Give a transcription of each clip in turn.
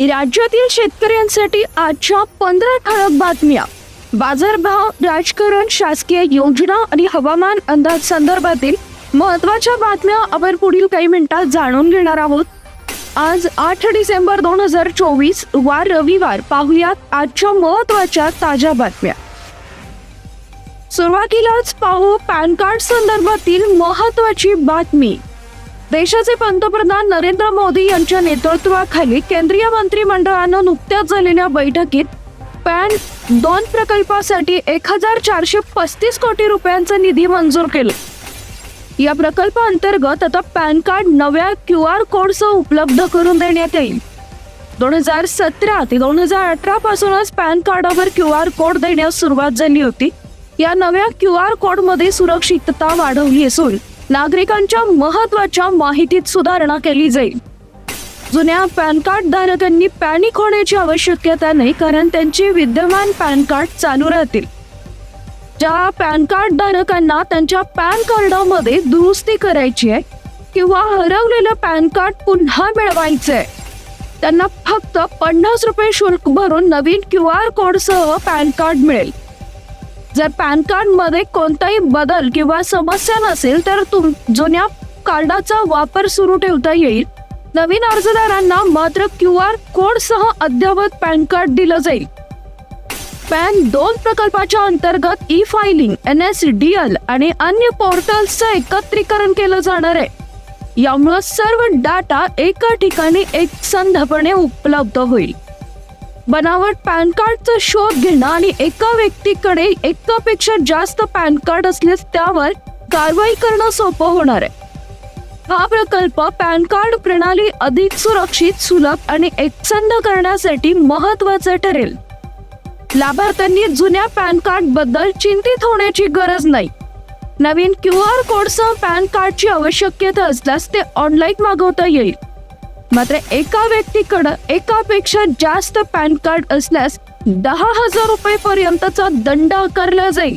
राज्यातील शेतकऱ्यांसाठी आजच्या पंधरा ठळक बातम्या. बाजारभाव राजकारण शासकीय योजना आणि हवामान अंदाज संदर्भातील महत्त्वाच्या बातम्या आपण पुढील काही मिनिटात जाणून घेणार आहोत. आज आठ डिसेंबर दोन हजार चोवीस वार रविवार. पाहुयात आजच्या महत्त्वाच्या ताज्या बातम्या. सुरुवातीलाच पाहू पॅन कार्ड संदर्भातील महत्वाची बातमी. देशाचे पंतप्रधान नरेंद्र मोदी यांच्या नेतृत्वाखाली केंद्रीय मंत्रिमंडळानं नुकत्याच झालेल्या बैठकीत पॅन दोन प्रकल्पासाठी एक हजार चारशे पस्तीस कोटी रुपयांचा निधी मंजूर केला. या प्रकल्पाअंतर्गत आता पॅन कार्ड नव्या क्यू आर कोडसह उपलब्ध करून देण्यात येईल. दोन हजार सतरा ते दोन हजार अठरा पासूनच पॅन कार्डावर क्यू आर कोड देण्यास सुरुवात झाली होती. या नव्या क्यू आर कोडमध्ये सुरक्षितता वाढवली असून नागरिकांच्या महत्त्वाच्या माहितीत सुधारणा केली जाईल. जुन्या पॅन कार्ड धारकांनी पॅनिक होण्याची आवश्यकता नाही कारण त्यांचे विद्यमान पॅन कार्ड चालू राहतील. ज्या पॅन कार्ड धारकांना त्यांच्या पॅन कार्डामध्ये दुरुस्ती करायची आहे किंवा हरवलेलं पॅन कार्ड पुन्हा मिळवायचं आहे त्यांना फक्त पन्नास रुपये शुल्क भरून नवीन क्यू आर कोडसह पॅन कार्ड मिळेल. जर पॅन कार्डमध्ये कोणताही बदल किंवा समस्या नसेल तर तुम जुन्या कार्डाचा वापर सुरू ठेवता येईल. नवीन अर्जदारांना मात्र क्यू आर कोड सह अद्ययावत पॅन कार्ड दिलं जाईल. पॅन दोन प्रकल्पाच्या अंतर्गत e filing N S D L आणि अन्य पोर्टल्सचं एकत्रीकरण केलं जाणार आहे. यामुळं सर्व डाटा एका ठिकाणी एकसंधपणे उपलब्ध होईल. बनावट पॅन कार्डचा शोध घेणं आणि एका व्यक्तीकडे एकापेक्षा जास्त पॅन कार्ड असल्यास त्यावर कारवाई करणं सोपं होणार आहे. हा प्रकल्प पॅन कार्ड प्रणाली अधिक सुरक्षित सुलभ आणि एकसंध करण्यासाठी महत्त्वाचा ठरेल. लाभार्थ्यांनी जुन्या पॅन कार्डबद्दल चिंतित होण्याची गरज नाही. नवीन क्यू आर कोडसह पॅन कार्डची आवश्यकता असल्यास ते ऑनलाईन मागवता येईल. मात्र एका व्यक्तीकडं एकापेक्षा जास्त पॅन कार्ड असल्यास दहा हजार रुपये पर्यंतचा दंड आकारला जाईल.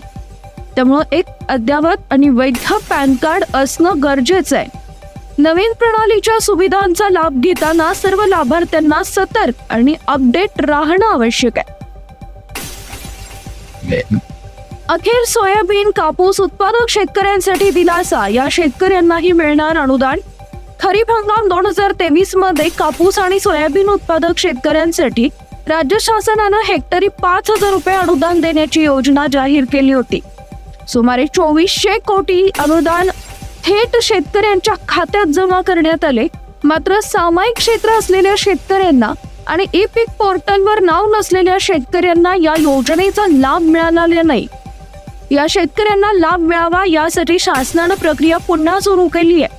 त्यामुळं एक अद्यावत आणि वैध पॅन कार्ड असणं गरजेचं आहे. नवीन प्रणालीच्या सुविधांचा लाभ घेताना सर्व लाभार्थ्यांना सतर्क आणि अपडेट राहणं आवश्यक आहे. अखेर सोयाबीन कापूस उत्पादक शेतकऱ्यांसाठी दिलासा. या शेतकऱ्यांनाही मिळणार अनुदान. खरीप हंगाम दोन हजार तेवीसमध्ये कापूस आणि सोयाबीन उत्पादक शेतकऱ्यांसाठी राज्य शासनानं हेक्टरी पाच हजार रुपये अनुदान देण्याची योजना जाहीर केली होती. सुमारे चोवीसशे कोटी अनुदान थेट शेतकऱ्यांच्या खात्यात जमा करण्यात आले. मात्र सामायिक क्षेत्र असलेल्या शेतकऱ्यांना आणि ई पीक पोर्टलवर नाव नसलेल्या शेतकऱ्यांना या योजनेचा लाभ मिळाला नाही. या शेतकऱ्यांना लाभ मिळावा यासाठी शासनानं प्रक्रिया पुन्हा सुरू केली आहे.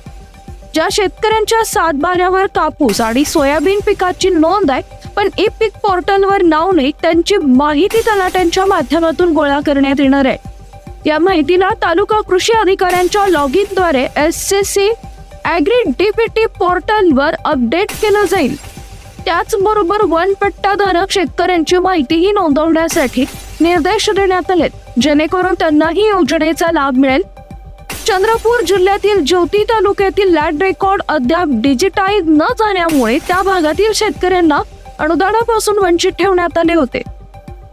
ज्या शेतकऱ्यांच्या सातबाऱ्यावर कापूस आणि सोयाबीन पिकाची नोंद आहे पण ई पीक पोर्टलवर नाव नाही त्यांची माहिती तलाट्यांच्या माध्यमातून गोळा करण्यात येणार आहे. या माहितीला तालुका कृषी अधिकाऱ्यांच्या log इनद्वारे S S C agri DPT पोर्टलवर अपडेट केलं जाईल. त्याचबरोबर वन पट्टाधारक शेतकऱ्यांची माहितीही नोंदवण्यासाठी निर्देश देण्यात आलेत जेणेकरून त्यांनाही योजनेचा लाभ मिळेल. चंद्रपूर जिल्ह्यातील ज्योती तालुक्यातील लँड रेकॉर्ड अद्याप डिजिटाईज न झाल्यामुळे त्या भागातील शेतकऱ्यांना अनुदानापासून वंचित ठेवण्यात आले होते.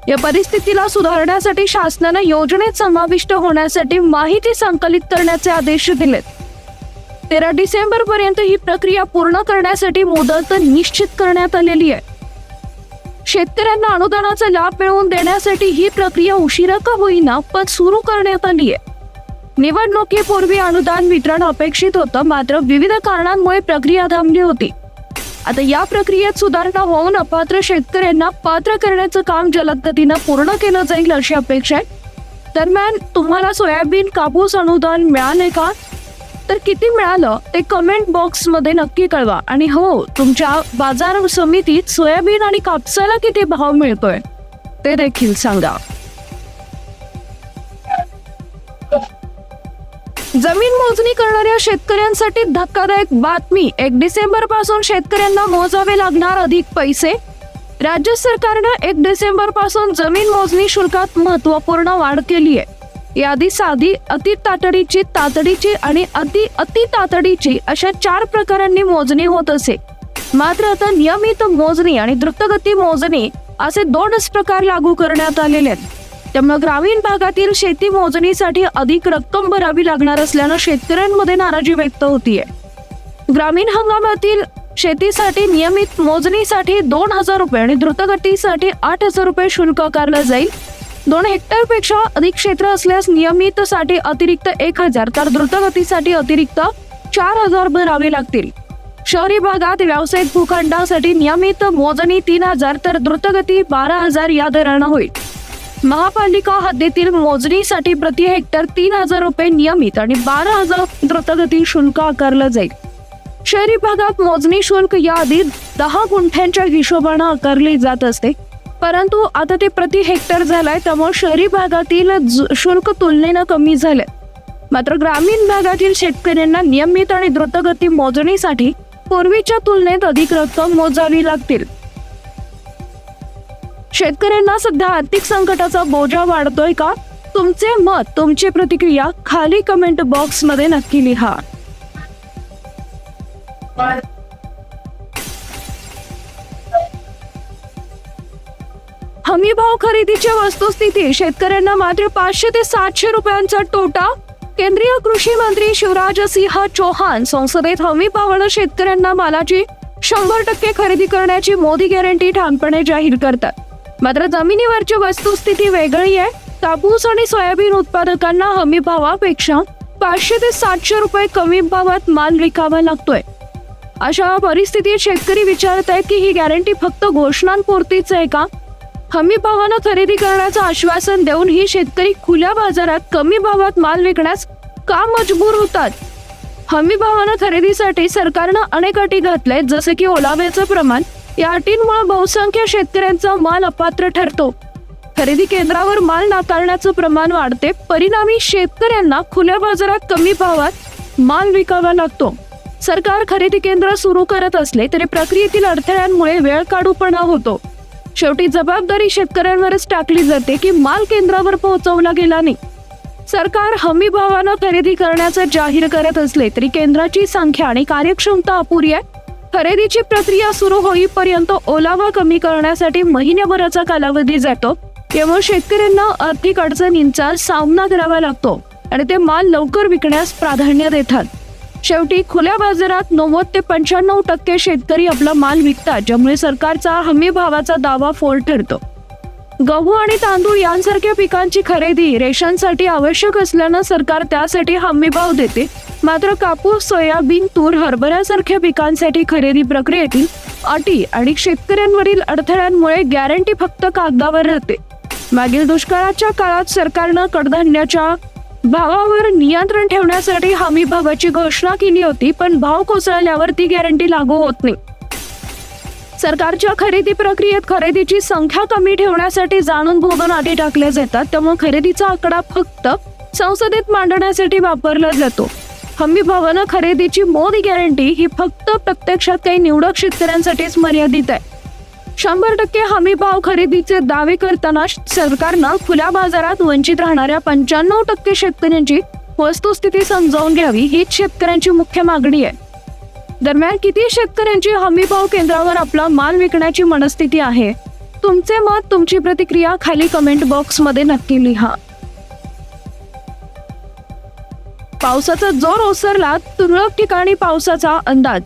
या परिस्थितीला सुधारण्यासाठी शासनानं योजनेत समाविष्ट होण्यासाठी माहिती संकलित करण्याचे आदेश दिलेत. तेरा डिसेंबर पर्यंत ही प्रक्रिया पूर्ण करण्यासाठी मुदत निश्चित करण्यात आलेली आहे. शेतकऱ्यांना अनुदानाचा लाभ मिळवून देण्यासाठी ही प्रक्रिया उशिरा का होईना पण सुरू करण्यात आली आहे. निवडणुकीपूर्वी अनुदान वितरण अपेक्षित होतं मात्र विविध कारणांमुळे प्रक्रिया थांबली होती. आता या प्रक्रियेत सुधारणा होऊन अपात्र शेतकऱ्यांना पात्र करण्याचं काम जलद गतीनं पूर्ण केलं जाईल अशी अपेक्षा आहे. दरम्यान तुम्हाला सोयाबीन कापूस अनुदान मिळाले का? तर किती मिळालं ते कमेंट बॉक्समध्ये नक्की कळवा. आणि हो तुमच्या बाजार समितीत सोयाबीन आणि कापसाला किती भाव मिळतोय ते देखील सांगा. जमीन मोजणी करणाऱ्या शेतकऱ्यांसाठी धक्कादायक बातमी. एक डिसेंबरपासून शेतकऱ्यांना मोजावे लागणार अधिक पैसे? राज्य सरकारनं एक डिसेंबरपासून जमीन मोजणी शुल्कात महत्त्वपूर्ण वाढ केली आहे. यादी साधी अति तातडीची तातडीची आणि अति अति तातडीची अशा चार प्रकारांनी मोजणी होत असे. मात्र आता नियमित मोजणी आणि द्रुतगती मोजणी असे दोनच प्रकार लागू करण्यात आलेले आहेत. त्यामुळे ग्रामीण भागातील शेती मोजणीसाठी अधिक रक्कम भरावी लागणार असल्यानं शेतकऱ्यांमध्ये नाराजी व्यक्त होतीये. ग्रामीण हंगामातील शेतीसाठी नियमित मोजणीसाठी दोन हजार रुपये आणि द्रुतगतीसाठी आठ हजार रुपये शुल्क आकारलं जाईल. दोन हेक्टरपेक्षा अधिक क्षेत्र असल्यास नियमितसाठी अतिरिक्त एक हजार तर द्रुतगतीसाठी अतिरिक्त चार हजार भरावे लागतील. शहरी भागात व्यावसायिक भूखंडासाठी नियमित मोजणी तीन हजार तर द्रुतगती बारा हजार या दरानं होईल. महापालिका हद्दीतील मोजणीसाठी प्रति हेक्टर तीन हजार रुपये नियमित आणि बारा हजार द्रुतगती शुल्क आकारलं जाईल. शहरी भागात मोजणी शुल्क याआधी दहा गुंठ्यांच्या हिशोबानं आकारली जात असते. परंतु आता ते प्रति हेक्टर झालाय त्यामुळे शहरी भागातील ज- शुल्क तुलनेनं कमी झाले मात्र ग्रामीण भागातील शेतकऱ्यांना नियमित आणि द्रुतगती मोजणीसाठी पूर्वीच्या तुलनेत अधिक रक्कम मोजावी लागतील. शेतकऱ्यांना सध्या आर्थिक संकटाचा बोजा वाढतोय का? तुमचे मत तुमची प्रतिक्रिया खाली कमेंट बॉक्समध्ये नक्की लिहा. हमी भाव खरेदीच्या वस्तुस्थिती शेतकऱ्यांना मात्र पाचशे ते सातशे रुपयांचा तोटा? केंद्रीय कृषी मंत्री शिवराज सिंह चौहान संसदेत हमी भावानं शेतकऱ्यांना मालाची शंभर टक्के खरेदी करण्याची मोदी गॅरंटी ठामपणे जाहीर करतात. मात्र जमिनीवरची वस्तुस्थिती वेगळी आहे. कापूस आणि सोयाबीन उत्पादकांना हमी भावापेक्षा पाचशे ते सातशे रुपये कमी भावात माल विकावा लागतोय. अशा परिस्थितीत शेतकरी विचारत आहेत की ही गॅरंटी फक्त घोषणांपुरतीच आहे का? हमी भावानं खरेदी करण्याचं आश्वासन देऊन ही शेतकरी खुल्या बाजारात कमी भावात माल विकण्यास का मजबूर होतात? हमी भावानं खरेदीसाठी सरकारनं अनेक अटी घातल्या जसे की ओलाव्याचं प्रमाण या अटींमुळे बहुसंख्य शेतकऱ्यांचा माल अपात्र ठरतो. खरेदी केंद्रावर माल नाकारण्याचं प्रमाण वाढते परिणामी शेतकऱ्यांना खुल्या बाजारात कमी भावात माल विकावा लागतो. सरकार खरेदी केंद्र सुरू करत असले तरी प्रक्रियेतील अडथळ्यांमुळे वेळ काढूपणा होतो. शेवटी जबाबदारी शेतकऱ्यांवरच टाकली जाते की माल केंद्रावर पोहोचवला गेला नाही. सरकार हमी भावानं खरेदी करण्याचं जाहीर करत असले तरी केंद्राची संख्या आणि कार्यक्षमता अपुरी आहे. खरेदीची प्रक्रिया सुरू होईपर्यंत ओलावा कमी करण्यासाठी महिन्याभराचा कालावधी जातो. केवळ शेतकऱ्यांना आर्थिक अडचणींचा सामना करावा लागतो आणि ते माल लवकर विकण्यास प्राधान्य देतात. शेवटी खुल्या बाजारात नव्वद ते पंच्याण्णव टक्के शेतकरी आपला माल विकतात ज्यामुळे सरकारचा हमी भावाचा दावा फोल ठरतो. गहू आणि तांदूळ यांसारख्या पिकांची खरेदी रेशनसाठी आवश्यक असल्यानं सरकार त्यासाठी हमी भाव देते. मात्र कापूस सोयाबीन तूर हरभऱ्यासारख्या पिकांसाठी खरेदी प्रक्रियेतील अटी आणि शेतकऱ्यांवरील अडथळ्यांमुळे गॅरंटी फक्त कागदावर राहते. मागील दुष्काळाच्या काळात सरकारनं कडधान्याच्या भावावर नियंत्रण ठेवण्यासाठी हमी भावाची घोषणा केली होती पण भाव कोसळल्यावर ती गॅरंटी लागू होत नाही. सरकारच्या खरेदी प्रक्रियेत खरेदीची संख्या कमी ठेवण्यासाठी जाणून आधी टाकल्या जातात त्यामुळे खरेदीचा आकडा फक्त संसदेत मांडण्यासाठी वापरला जातो. हमी भावानं खरेदीची मोदी गॅरंटी ही फक्त प्रत्यक्षात काही निवडक शेतकऱ्यांसाठीच मर्यादित आहे. शंभर टक्के हमी भाव खरेदीचे दावे करताना सरकारनं खुल्या बाजारात वंचित राहणाऱ्या पंच्याण्णव टक्के शेतकऱ्यांची वस्तुस्थिती समजावून घ्यावी हीच शेतकऱ्यांची मुख्य मागणी आहे. दरम्यान किती शेतकऱ्यांची हमी भाव केंद्रावर आपला माल विकण्याची मनस्थिती आहे? तुमचे मत तुमची प्रतिक्रिया खाली कमेंट बॉक्समध्ये नक्की लिहा. पावसाचा जोर ओसरला तुरळक ठिकाणी पावसाचा अंदाज.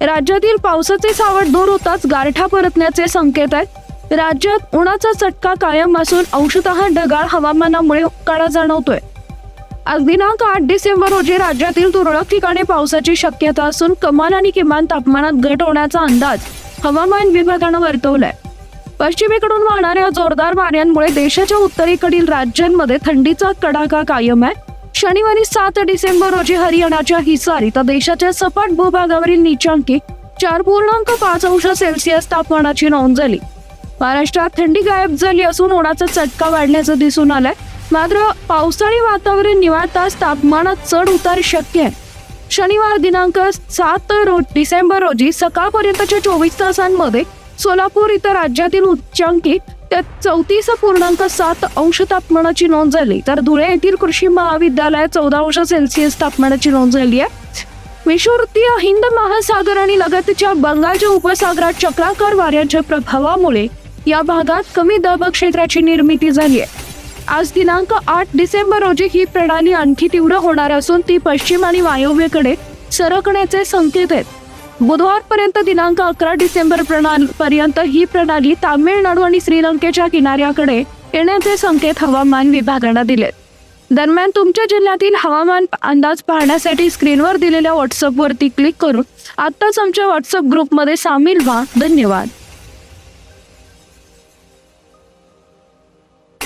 राज्यातील पावसाचे सावट दूर होताच गारठा परतण्याचे संकेत आहेत. राज्यात उन्हाचा चटका कायम असून अंशतः ढगाळ हवामानामुळे उकाळा जाणवतोय. आज दिनांक आठ डिसेंबर रोजी राज्यातील तुरळक ठिकाणी पावसाची शक्यता असून कमाल आणि किमान तापमानात घट होण्याचा अंदाज हवामान विभागानं वर्तवलाय. पश्चिमेकडून वाहणाऱ्या जोरदार वाऱ्यांमुळे देशाच्या उत्तरेकडील राज्यांमध्ये थंडीचा कडाका कायम आहे. शनिवारी सात डिसेंबर रोजी हरियाणाच्या हिसार इथं देशाच्या सपाट भूभागावरील नीचांकी चार पूर्णांक पाच अंश सेल्सिअस तापमानाची नोंद झाली. महाराष्ट्रात थंडी गायब झाली असून उन्हाचा चटका वाढल्याचं दिसून आलंय. मात्र पावसाळी वातावरण निवळताच तापमानात चढ उतार शक्य आहे. शनिवार दिनांक सात रो डिसेंबर रोजी सकाळपर्यंतच्या चोवीस तासांमध्ये सोलापूर इथं राज्यातील उच्चांकी त्यात चौतीस पूर्णांक सात अंश तापमानाची नोंद झाली. तर धुळे येथील कृषी महाविद्यालयात चौदा अंश सेल्सिअस तापमानाची नोंद झाली आहे. विषुवृत्तीय हिंद महासागर आणि लगतच्या बंगालच्या उपसागरात चक्राकार वाऱ्याच्या प्रभावामुळे या भागात कमी दाब क्षेत्राची निर्मिती झाली आहे. आज दिनांक आठ डिसेंबर रोजी ही प्रणाली आणखी तीव्र होणार असून ती पश्चिम आणि वायव्येकडे सरकण्याचे संकेत आहेत. बुधवारपर्यंत दिनांक अकरा डिसेंबर प्रणाल पर्यंत ही प्रणाली तामिळनाडू आणि श्रीलंकेच्या किनाऱ्याकडे येण्याचे संकेत हवामान विभागानं दिलेत. दरम्यान तुमच्या जिल्ह्यातील हवामान अंदाज पाहण्यासाठी स्क्रीनवर दिलेल्या व्हॉट्सअपवरती क्लिक करून आत्ताच आमच्या व्हॉट्सअप ग्रुपमध्ये सामील व्हा. धन्यवाद.